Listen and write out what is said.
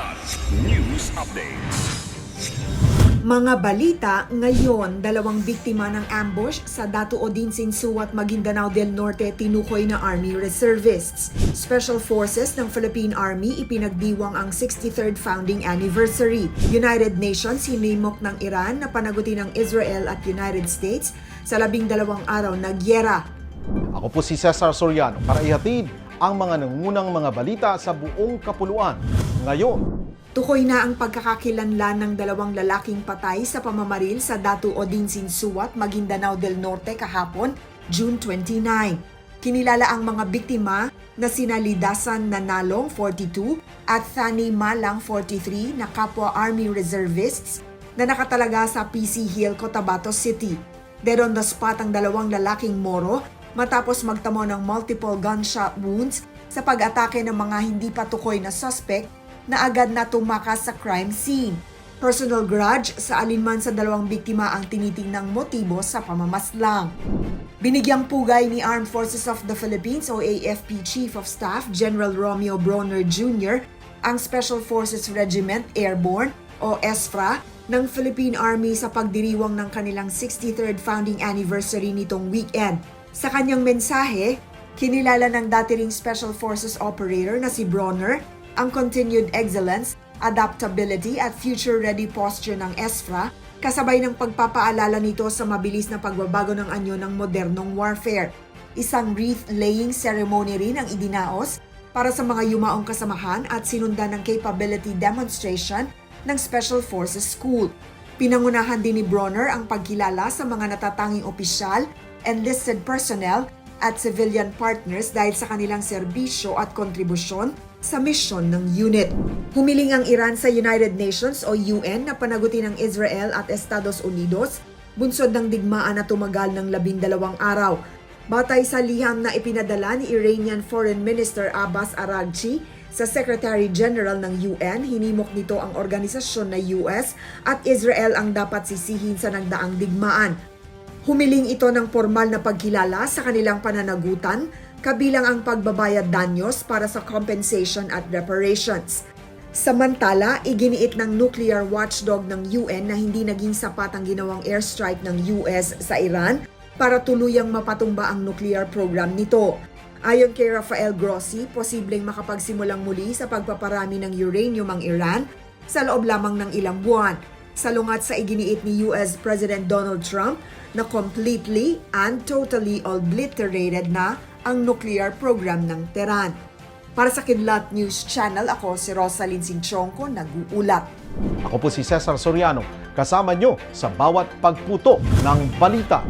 Kilat News Updates. Mga balita, ngayon, dalawang biktima ng ambush sa Datu Odin Sinsuat, Maguindanao del Norte tinukoy na Army Reservists. Special Forces ng Philippine Army ipinagdiwang ang 63rd founding anniversary. United Nations hinimok ng Iran na panagutin ng Israel at United States sa labing dalawang araw na gyera. Ako po si Cesar Soriano para ihatid ang mga nangunang mga balita sa buong kapuluan. Ngayon, Tukoy na ang pagkakakilanlan ng dalawang lalaking patay sa pamamaril sa Datu Odin Sinsuat, Maguindanao del Norte kahapon, June 29. Kinilala ang mga biktima na sina Lidasan Nanalong, 42, at Thani Malang, 43, na kapwa Army Reservists na nakatalaga sa PC Hill, Cotabato City. Dead on the spot ang dalawang lalaking Moro matapos magtamo ng multiple gunshot wounds sa pag-atake ng mga hindi patukoy na suspect na agad na tumakas sa crime scene. Personal grudge sa alinman sa dalawang biktima ang tinitingnang motibo sa pamamaslang. Binigyang pugay ni Armed Forces of the Philippines o AFP Chief of Staff General Romeo Bronner Jr. ang Special Forces Regiment Airborne o ESFRA ng Philippine Army sa pagdiriwang ng kanilang 63rd founding anniversary nitong weekend. Sa kanyang mensahe, kinilala ng dati ring Special Forces operator na si Bronner ang continued excellence, adaptability at future-ready posture ng ESFRA kasabay ng pagpapaalala nito sa mabilis na pagbabago ng anyo ng modernong warfare. Isang wreath-laying ceremony rin ang idinaos para sa mga yumaong kasamahan at sinundan ng capability demonstration ng Special Forces School. Pinangunahan din ni Bronner ang pagkilala sa mga natatanging opisyal, enlisted personnel at civilian partners dahil sa kanilang serbisyo at kontribusyon sa misyon ng unit. Humiling ang Iran sa United Nations o UN na panagutin ang Israel at Estados Unidos bunsod ng digmaan na tumagal ng labindalawang araw. Batay sa liham na ipinadala ni Iranian Foreign Minister Abbas Araghchi sa Secretary General ng UN, hinimok nito ang organisasyon na US at Israel ang dapat sisihin sa nagdaang digmaan. Humiling ito ng formal na pagkilala sa kanilang pananagutan, kabilang ang pagbabayad danyos para sa compensation at reparations. Samantala, iginiit ng nuclear watchdog ng UN na hindi naging sapat ang ginawang airstrike ng US sa Iran para tuluyang mapatumba ang nuclear program nito. Ayon kay Rafael Grossi, posibleng makapagsimulang muli sa pagpaparami ng uranium ang Iran sa loob lamang ng ilang buwan. Salungat sa iginiit ni US President Donald Trump na completely and totally obliterated na ang nuclear program ng Tehran. Para sa Kidlat News Channel, ako si Rosalyn Sinchonko, nag-uulat. ako po si Cesar Soriano, kasama nyo sa bawat pagputo ng balita.